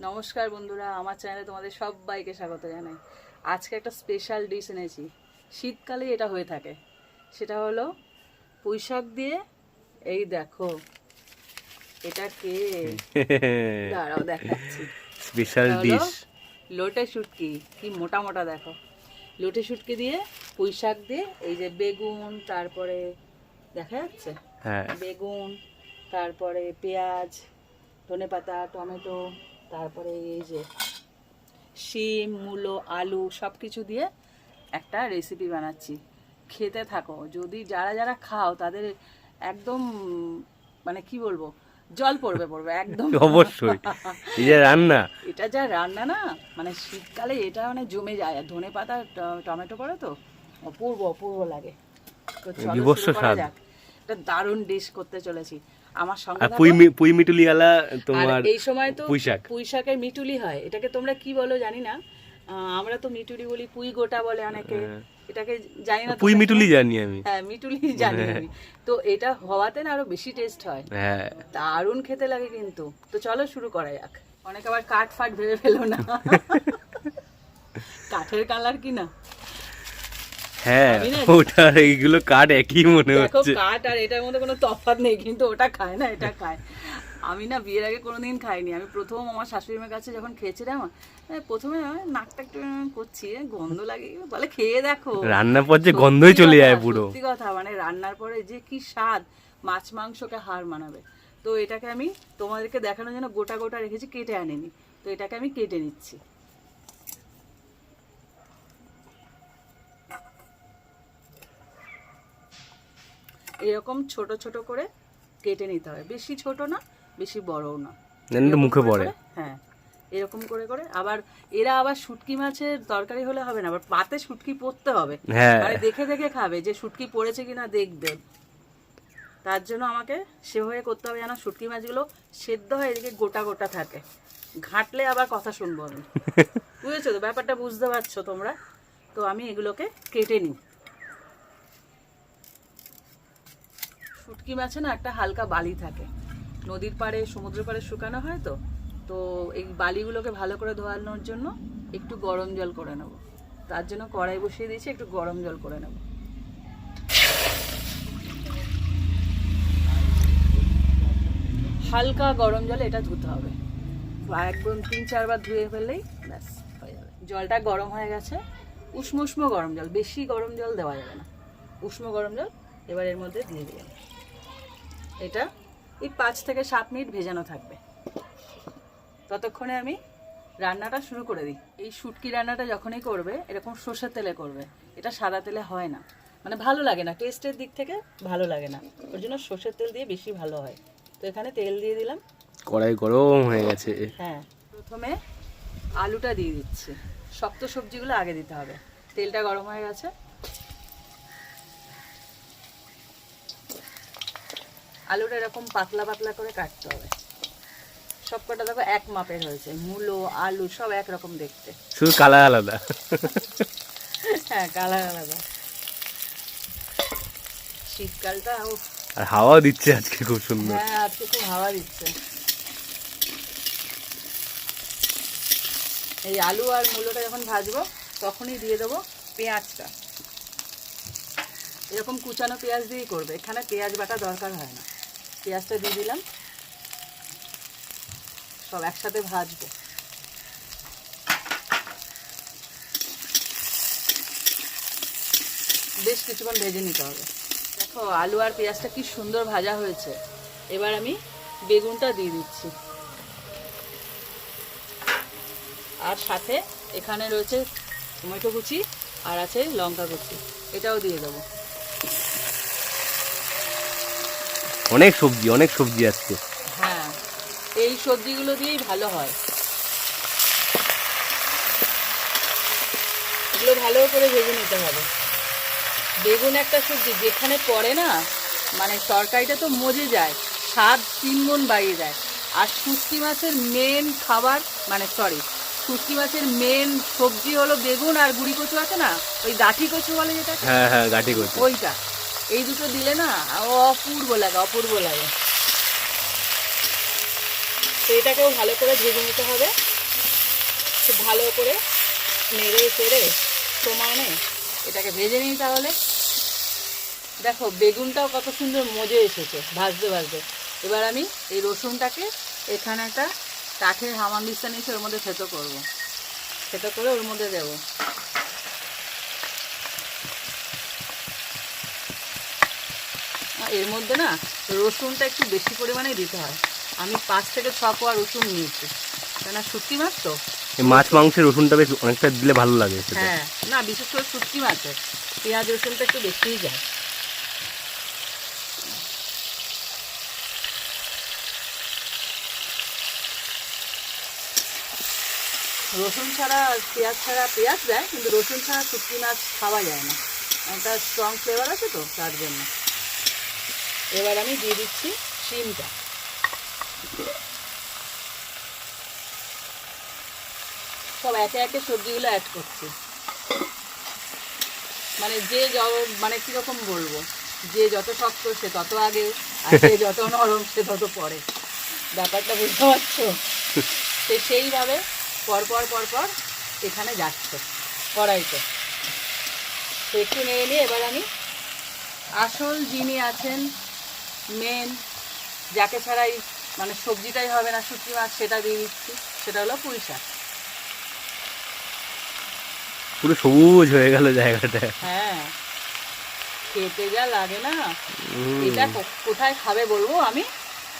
নমস্কার বন্ধুরা আমার চ্যানেলে তোমাদের সবাইকে স্বাগত জানাই। আজকে একটা স্পেশাল ডিশ এনেছি। শীতকালে এটা হয়ে থাকে। সেটা হলো পুঁইশাক দিয়ে এই দেখো এটা কে? দাঁড়াও দেখাচ্ছি। স্পেশাল ডিশ লোটে শুটকি। কি মোটা মোটা দেখো। লোটে শুটকি দিয়ে পুঁই শাক দিয়ে এই যে বেগুন তারপরে দেখা যাচ্ছে? হ্যাঁ। বেগুন তারপরে পেঁয়াজ ধনেপাতা টমেটো তারপরে এই যে শিম মূলো আলু সব কিছু দিয়ে একটা রেসিপি বানাচ্ছি। খেতে থাকো। যদি যারা যারা খাও তাদের একদম মানে কি বলব জল পড়বে পড়বে একদম অবশ্যই। এই যে রান্না। এটা যা রান্না না মানে শীতকালে এটা মানে জমে যায়। আর ধনে পাতা টমেটো পড়ে তো অপূর্ব অপূর্ব লাগে। তো চলো শুরু করা যাক। একটা দারুণ ডিশ করতে চলেছি। আমার সঙ্গে আর পুই পুই মিটুলিওয়ালা তোমার এই সময় তো পুঁই শাক। মিটুলি হয়। এটাকে তোমরা কি বলো জানি না। আমরা তো মিটুলি বলি পুঁই গোটা বলে অনেকে। হ্যাঁ। এটাকে জানি না পুই মিটুলি জানি আমি। হ্যাঁ মিটুলি জানি আমি। তো এটা হওয়াতে না আরও বেশি টেস্ট হয়। হ্যাঁ। দারুণ খেতে লাগে কিন্তু। তো চলো শুরু করা যাক। অনেক আবার কাঠ ফাট ভেবে ফেলো না। কাঠের কালার কি না? হ্যাঁ আমি না- ওটা আর এইগুলো কাঠ একই মনে হচ্ছে। কাঠ আর এটার মধ্যে কোনো তফাৎ নেই কিন্তু ওটা খায় না এটা খায়। আমি না বিয়ের আগে কোনোদিন খাইনি। আমি প্রথম আমার শাশুড়ি মায়ের কাছে যখন খেয়েছিলাম প্রথমে নাকটা একটু করছি গন্ধ লাগে বলে খেয়ে দেখো। রান্নার পর যে গন্ধই চলে যায় পুরো। সত্যি কথা মানে রান্নার পরে যে কি স্বাদ মাছ মাংসকে হার মানাবে। তো এটাকে আমি তোমাদেরকে দেখানোর জন্য গোটা গোটা রেখেছি কেটে আনিনি। তো এটাকে আমি কেটে নিচ্ছি। এরকম ছোট ছোট করে কেটে নিতে হবে বেশি ছোট না বেশি বড়ও না। মুখে পড়ে। হ্যাঁ এরকম করে করে। আবার এরা আবার শুটকি মাছের তরকারি হলে হবে না আবার পাতে শুটকি পড়তে হবে। হ্যাঁ। মানে দেখে দেখে খাবে যে শুটকি পড়েছে কিনা দেখবে। তার জন্য আমাকে সেভাবে করতে হবে যেন শুটকি মাছগুলো সেদ্ধ হয়ে এদিকে গোটা গোটা থাকে। ঘাটলে আবার কথা শুনব আমি। বুঝেছ তো? ব্যাপারটা বুঝতে পারছ তোমরা? তো আমি এগুলোকে কেটে নিই। শুটকি মাছে না একটা হালকা বালি থাকে। নদীর পাড়ে সমুদ্র পাড়ে শুকানো হয় তো। তো এই বালিগুলোকে ভালো করে ধোয়ানোর জন্য একটু গরম জল করে নেব। তার জন্য কড়াই বসিয়ে দিয়েছি, একটু গরম জল করে নেব। হালকা গরম জলে এটা ধুতে হবে। একদম তিন চারবার ধুয়ে ফেললেই ব্যাস, হয়ে যাবে। জলটা গরম হয়ে গেছে। উষ্ণ উষ্ণ গরম জল, বেশি গরম জল দেওয়া যাবে না। উষ্ণ গরম জল এবার এর মধ্যে দিয়ে দিলাম। এটা এই পাঁচ থেকে সাত মিনিট ভেজানো থাকবে। ততক্ষণে আমি রান্নাটা শুরু করে দিই। এই শুটকি রান্নাটা যখনই করবে এরকম সর্ষের তেলে করবে। এটা সাদা তেলে হয় না। মানে ভালো লাগে না টেস্টের দিক থেকে ভালো লাগে না। ওর জন্য সর্ষের তেল দিয়ে বেশি ভালো হয়। তো এখানে তেল দিয়ে দিলাম। কড়াই গরম হয়ে গেছে। হ্যাঁ প্রথমে আলুটা দিয়ে দিচ্ছি। শক্ত সবজিগুলো আগে দিতে হবে। তেলটা গরম হয়ে গেছে। আলুটা এরকম পাতলা পাতলা করে কাটতে হবে। সব কটা দেখো এক মাপের হয়েছে। মূলো আলু সব একরকম দেখতে। শুধু কালার আলাদা। হ্যাঁ কালার আলাদা। শীতকালটা আর হাওয়াও দিচ্ছে আজকে খুব সুন্দর। হ্যাঁ আজকে খুব হাওয়া দিচ্ছে। এই আলু আর মূলোটা যখন ভাজবো তখনই দিয়ে দেবো পেঁয়াজটা। এরকম কুচানো পেঁয়াজ দিয়েই করবে। এখানে পেঁয়াজ বাটা দরকার হয় না। পেঁয়াজটা দিয়ে দিলাম। সব একসাথে ভাজবো। বেশ কিছুক্ষণ ভেজে নিতে হবে। দেখো, আলু আর পেঁয়াজটা কি সুন্দর ভাজা হয়েছে। এবার আমি বেগুনটা দিয়ে দিচ্ছি। আর সাথে এখানে রয়েছে টমেটো কুচি, আর আছে লঙ্কা কুচি। এটাও দিয়ে দেবো। অনেক সবজি অনেক সবজি আজকে হ্যাঁ এই সবজিগুলো দিয়েই ভালো হয়। এগুলো ভালো করে ভেজে নিতে হবে। বেগুন একটা সবজি যেখানে পড়ে না মানে তরকারিটা তো মজে যায় স্বাদ তিন গুণ বাড়িয়ে দেয়। আর শুটকি মাছের মেন খাবার মানে সরি শুটকি মাছের মেন সবজি হলো বেগুন আর গুড়ি কচু আছে না ওই গাঠি কচু বলে যেটা হ্যাঁ হ্যাঁ গাঠি করছে ওইটা। এই দুটো দিলে না অপূর্ব লাগে অপূর্ব লাগে। তো এটাকেও ভালো করে ভেজে নিতে হবে। ভালো করে নেড়ে চেড়ে সমানে এটাকে ভেজে নিই তাহলে। দেখো, বেগুনটাও কত সুন্দর মজে এসেছে, ভাজতে ভাজতে। এবার আমি এই রসুনটাকে এখানে একটা কাঠের হামানদিস্তা নিয়েছি ওর মধ্যে থেতো করব। থেতো করে ওর মধ্যে দেবো। এর মধ্যে না রসুনটা একটু বেশি পরিমাণে দিতে হয়। আমি পাঁচ থেকে ছ পোয়া রসুন নিয়েছি। কেন শুটকি মাছ তো? মাছ মাংসের রসুনটা বেশ অনেকটা দিলে ভালো লাগে। হ্যাঁ না বিশেষ করে শুটকি মাছের পেঁয়াজ রসুনটা একটু বেশিই যায়। রসুন ছাড়া পেঁয়াজ ছাড়া পেঁয়াজ দেয় কিন্তু রসুন ছাড়া শুটকি মাছ খাওয়া যায় না। একটা স্ট্রং ফ্লেভার আছে তো তার জন্য। এবার আমি দিয়ে দিচ্ছি শিমটা। সব একে একে সবজিগুলো অ্যাড করছি। মানে যে মানে কীরকম বলব? যে যত শক্ত সে তত আগে আর যে যত নরম সে তত পরে। ব্যাপারটা বুঝতে পারছ? সে সেইভাবে পরপর পরপর এখানে যাচ্ছে কড়াইতে। তো একটু নেড়ে নিয়ে এবার আমি আসল যিনি আছেন মেন যাকে ছাড়াই মানে সবজিটাই হবে না শুটকি মাছ সেটা দিয়ে দিচ্ছি। সেটা হলো পুঁই শাক। পুরো সবুজ হয়ে গেল জায়গাটা। হ্যাঁ। খেতে যা লাগে না। এটা কোথায় খাবে বলব? আমি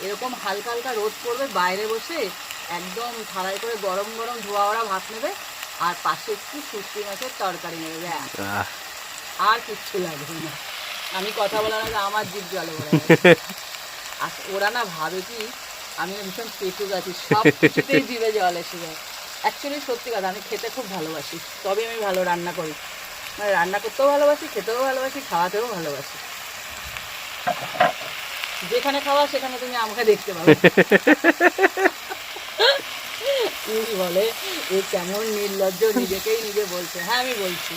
এরকম হালকা হালকা রোদ পড়বে বাইরে বসে একদম থালায় করে গরম গরম ধোয়া ওরা ভাত নেবে আর পাশে একটু শুটকি মাছের তরকারি নেবে আর কিচ্ছু লাগবে না। আমি কথা বলার আগে আমার জিভ জলে আর ওরা না ভাবে কি আমি ভীষণ পেটুক আছি সব কিছুতেই জিভে জল এসে যায়। অ্যাকচুয়ালি সত্যি কথা আমি খেতে খুব ভালোবাসি তবে আমি ভালো রান্না করি। মানে রান্না করতেও ভালোবাসি খেতেও ভালোবাসি খাওয়াতেও ভালোবাসি। যেখানে খাওয়া সেখানে তুমি আমাকে দেখতে পাবে। কি বলে এ কেমন নির্লজ্জ নিজেকেই নিজে বলছে। হ্যাঁ আমি বলছি।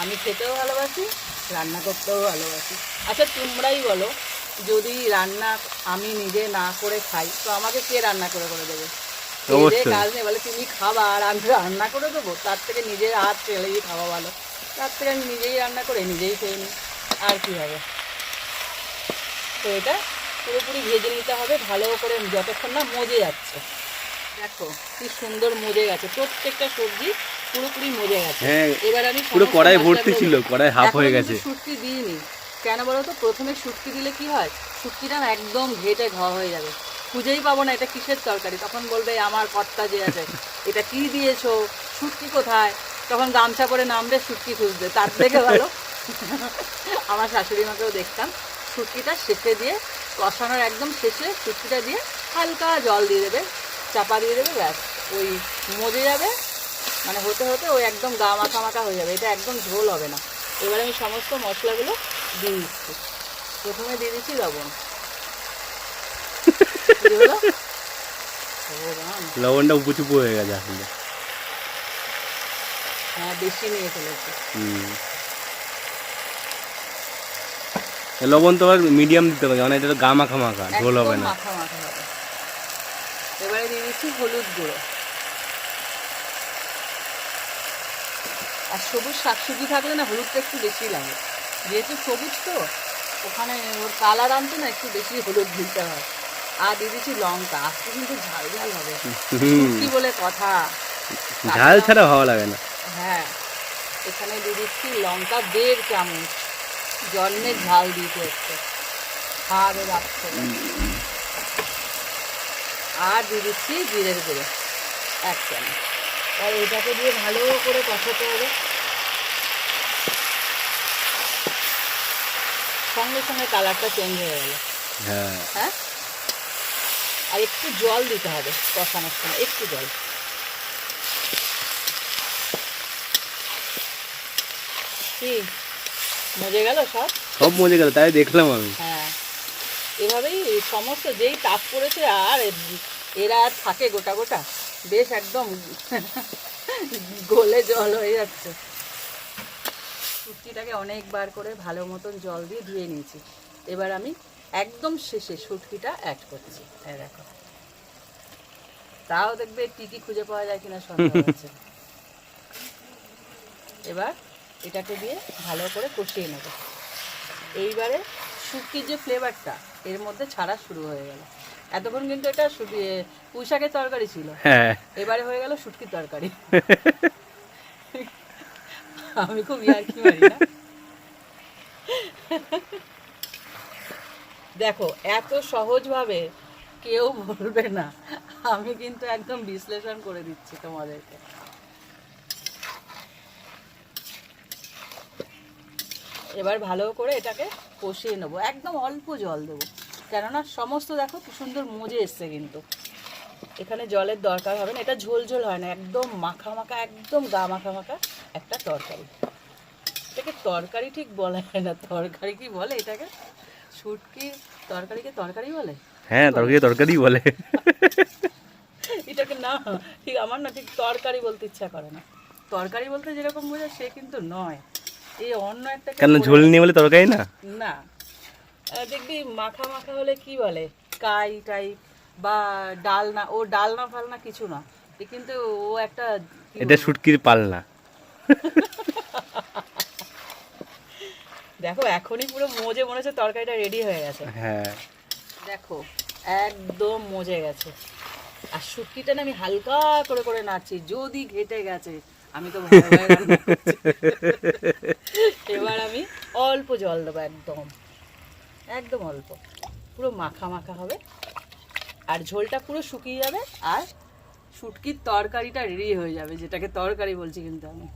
আমি খেতেও ভালোবাসি রান্না করতেও ভালোবাসি। আচ্ছা তোমরাই বলো যদি রান্না আমি নিজে না করে খাই তো আমাকে কে রান্না করে করে দেবে। কাজ নেই বলে তুমি খাবা আর আমি রান্না করে দেবো? তার থেকে নিজের হাত ফেলেই খাওয়া ভালো। তার থেকে আমি নিজেই রান্না করে নিজেই খেয়ে নিই। আর কি হবে? তো এটা পুরোপুরি ভেজে নিতে হবে ভালো করে যতক্ষণ না মজে যাচ্ছে। দেখো কি সুন্দর মজে গেছে। প্রত্যেকটা সবজি পুরোপুরি মজে গেছে। হ্যাঁ, এবার আমি পুরো কড়াই ভর্তি ছিল কড়াই হাফ হয়ে গেছে। শুটকি দিইনি। কেন বলো তো? প্রথমে শুটকি দিলে কি হয়? শুটকিটা একদম ঘেটে ঘ হয়ে যাবে। খুঁজেই পাবো না এটা কিসের তরকারি। তখন বলবে আমার কর্তা যে আছে এটা কি দিয়েছ? শুটকি কোথায়? তখন গামছা করে নামবে শুটকি খুঁজতে তার থেকে ভালো। আমার শাশুড়ি মাকেও দেখতাম শুটকিটা শেষে দিয়ে কষানোর একদম শেষে শুটকিটা দিয়ে হালকা জল দিয়ে দেবে চাপা দিয়ে দেবে ব্যাস। ওই মজে যাবে মানে হতে হতে ওই একদম গা মাখা মাখা হয়ে যাবে এটা একদম ঝোল হবে না। এবার আমি সমস্ত মশলাগুলো দিয়ে দিচ্ছি। প্রথমে দিয়ে দিচ্ছি লবণ। লবণটা উপু চুপু হয়ে গেছে আসলে। হ্যাঁ বেশি নিয়ে ফেলেছি হুম। লবণ তো আবার মিডিয়াম দিতে হবে মানে এটা তো গা মাখা মাখা ঝোল হবে না। মাখা মাখা হবে। এবারে দিয়ে দিচ্ছি হলুদ গুঁড়ো। আর সবুজ শাকসবজি থাকলে না হলুদটা একটু বেশি লাগে। যেহেতু সবুজ তো ওখানে ওর কালার আনতে না একটু বেশি হলুদ দিতে হয়। আর দিয়ে দিচ্ছি লঙ্কা আজকে কিন্তু ঝাল ঝাল হবে। কি বলে কথা। ঝাল ছাড়া ভালো লাগে না। হ্যাঁ এখানে দিয়ে দিচ্ছি লঙ্কা দেড় চামচ জন্মের ঝাল দিতে হচ্ছে। খাওয়াবে বাচ্চারা আর দিয়ে দিচ্ছি জিরের গুঁড়ো এক চামচ। আর এটাকে দিয়ে ভালো করে কষাতে হবে। সঙ্গে সঙ্গে কালারটা চেঞ্জ হয়ে গেল। হ্যাঁ। হ্যাঁ? আর একটু জল দিতে হবে কষানোর সময় একটু জল। কি? মজে গেল সব? সব মজে গেল তাই দেখলাম আমি। হ্যাঁ। এভাবেই সমস্ত যেই তাপ পড়েছে আর এরা আর থাকে গোটা গোটা বেশ একদম গলে জল হয়ে যাচ্ছে। শুটকিটাকে অনেকবার করে ভালো মতন জল দিয়ে ধুয়ে নিয়েছি। এবার আমি একদম শেষে শুটকিটা অ্যাড করছি। দেখো। তাও দেখবে টিকি খুঁজে পাওয়া যায় কিনা সন্দেহ আছে এবার এটাকে দিয়ে ভালো করে কষিয়ে নেব। এইবারে শুটকির যে ফ্লেভারটা এর মধ্যে ছাড়া শুরু হয়ে গেল। এতক্ষণ কিন্তু এটা পুঁই শাকের তরকারি ছিল। হ্যাঁ। এবারে হয়ে গেল শুটকির তরকারি। আমি খুব ইয়ার্কি মারি না। দেখো, এত সহজভাবে কেউ বলবে না। আমি কিন্তু একদম বিশ্লেষণ করে দিচ্ছি তোমাদেরকে। এবার ভালো করে এটাকে কষিয়ে নেব। একদম অল্প জল দেবো। কেননা সমস্ত দেখো কি সুন্দর মজে এসছে কিন্তু। এখানে জলের দরকার হবে না। এটা ঝোল ঝোল হয় না। একদম মাখা মাখা, একদম গা মাখা মাখা। একটা তরকারি। এটাকে তরকারি ঠিক বলা হয় না। তরকারি কি বলে এটাকে? শুটকি তরকারিকে তরকারি বলে? হ্যাঁ তরকারি তরকারি বলে। এটাকে না ঠিক আমার না ঠিক তরকারি বলতে ইচ্ছা করে না। তরকারি বলতে যেরকম বোঝায় সে কিন্তু নয়। এই অন্য একটা কেন ঝোল নিয়ে বলে তরকারি না? না। দেখবি মাখা মাখা হলে কি বলে? কাই টাইপ বা ডালনা ও ডালনা ফালনা কিছু না। কিন্তু ও একটা এটা শুটকির পালনা। দেখো এখনই পুরো মজে মনে হচ্ছে তরকারিটা রেডি হয়ে গেছে। হ্যাঁ। দেখো একদম মজে গেছে। আর শুটকিটা না আমি হালকা করে করে নাড়ছি যদি ঘেটে গেছে আমি তো এবার আমি অল্প জল দেবো একদম। একদম অল্প। পুরো মাখা মাখা হবে। আর ঝোলটা পুরো শুকিয়ে যাবে আর শুটকির তরকারিটা রেডি হয়ে যাবে যেটাকে তরকারি বলছি কিন্তু আমি।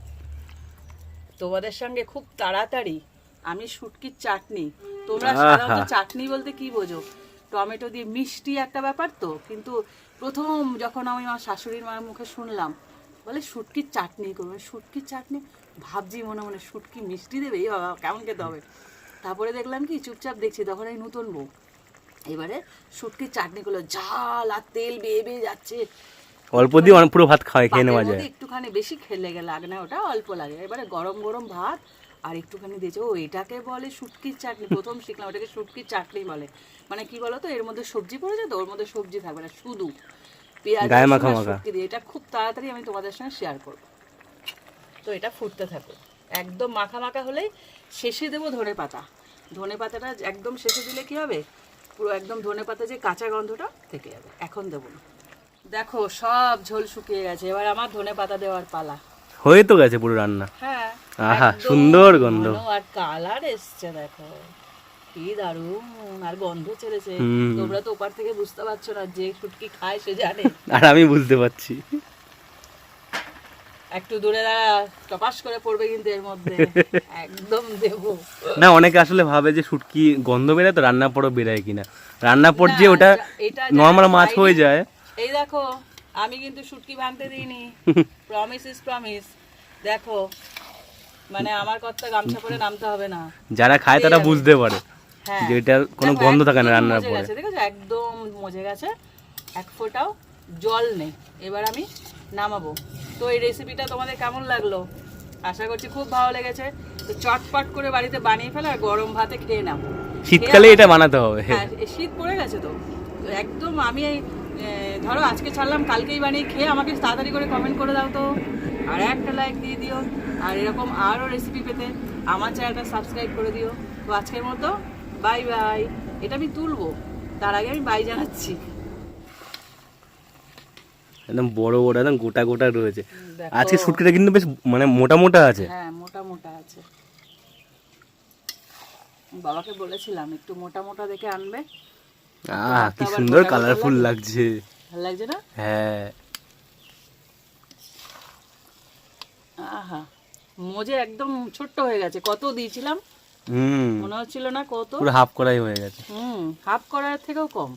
তোমাদের সঙ্গে খুব তাড়াতাড়ি। আমি শুটকির চাটনি। তোমরা সাধারণত চাটনি বলতে কি বোঝো? টমেটো দিয়ে মিষ্টি একটা ব্যাপার তো কিন্তু প্রথম যখন আমি আমার শাশুড়ির মার মুখে শুনলাম বলে শুটকির চাটনি করবে। শুটকির চাটনি? ভাবছি মনে মনে শুটকি মিষ্টি দেবে। এই বাবা কেমন খেতে হবে? তারপরে দেখলাম কি চুপচাপ দেখছি তখন এই নতুন বউ। এবারে শুটকির চাটনি করল ঝাল আর তেল বেয়ে বেয়ে যাচ্ছে। অল্প দিয়ে অনেক পুরো ভাত খাওয়াই খেয়ে নেওয়া যায়। একটুখানি বেশি খেলে গেলে লাগে না ওটা অল্প লাগে। এবারে গরম গরম ভাত আর একটুখানি দিয়েছে ও এটাকে বলে শুটকির চাটনি প্রথম শিখলাম ওটাকে শুটকির চাটনি বলে। মানে কি বলতো এর মধ্যে সবজি পড়েছে তো ওর মধ্যে সবজি থাকবে না শুধু পেঁয়াজ। শুটকি দিয়ে। এটা খুব তাড়াতাড়ি আমি তোমাদের সঙ্গে শেয়ার করব। তো এটা ফুটতে থাকো একদম মাখা মাখা হলেই শেষে দেবো ধনে পাতা। ধনে পাতাটা একদম শেষে দিলে কি হবে? পুরো একদম ধনে পাতা যে কাঁচা গন্ধটা থেকে যাবে। এখন দেবো না। দেখো সব ঝোল শুকিয়ে গেছে। এবার আমার ধনে পাতা দেওয়ার পালা। হয়ে তো গেছে পুরো রান্না। হ্যাঁ আহা, সুন্দর গন্ধ। আর কালার এসছে দেখো। কি দারুণ আর গন্ধ ছেড়েছে তোমরা তো ওপার থেকে বুঝতে পারছ না যে শুটকি খায় সে জানে। আর আমি বুঝতে পারছি। একটু দূরে দাঁড়া টপাস করে পড়বে কিন্তু এর মধ্যে। একদম দেবো। না অনেকে আসলে ভাবে যে শুটকি গন্ধ বেরোয় তো রান্নার পরও বেরোয় কিনা। রান্নার পর যে ওটা নর্মাল মাছ হয়ে যায় এই দেখো আমি কিন্তু শুটকি ভাঙতে দিইনি। প্রমিস ইজ প্রমিস দেখো মানে আমার কথা গামছা পরে নামতে হবে না। যারা খায় তারা বুঝতে পারে হ্যাঁ। যে কোনো গন্ধ থাকে না রান্নার পরে। গেছে, দেখেছ? একদম মজে গেছে। এক ফোঁটাও জল নেই। এবার আমি নামাবো। তো এই রেসিপিটা তোমাদের কেমন লাগল? আশা করছি খুব ভালো লেগেছে। তো চটপট করে বাড়িতে বানিয়ে ফেলো আর গরম ভাতে খেয়ে নাও। শীতকালে এটা বানাতে হবে। হ্যাঁ শীত পড়ে গেছে তো। একদম আমি ধরো আজকে ছাড়লাম কালকেই বানিয়ে খেয়ে আমাকে তাড়াতাড়ি করে কমেন্ট করে দাও তো। আর একটা লাইক দিয়ে দিও। আর এরকম আরও রেসিপি পেতে আমার চ্যানেলটা সাবস্ক্রাইব করে দিও। তো আজকের মতো বাই বাই এটা আমি তুলবো তার আগে আমি বাই জানাচ্ছি। একদম বড় বড় একদম গোটা গোটা রয়েছে। আজকে শুটকিটা কিন্তু বেশ মানে মোটা মোটা আছে। হ্যাঁ মোটা মোটা আছে। বাবাকে বলেছিলাম একটু মোটা মোটা দেখে আনবে। আহ কি সুন্দর কালারফুল লাগছে। ভালো লাগছে না? হ্যাঁ। আহা মোজে একদম ছোট্ট হয়ে গেছে। কত দিয়েছিলাম? হুম। মনে হচ্ছিল না কত? পুরো হাফ করাই হয়ে গেছে। হুম হাফ করার থেকেও কম।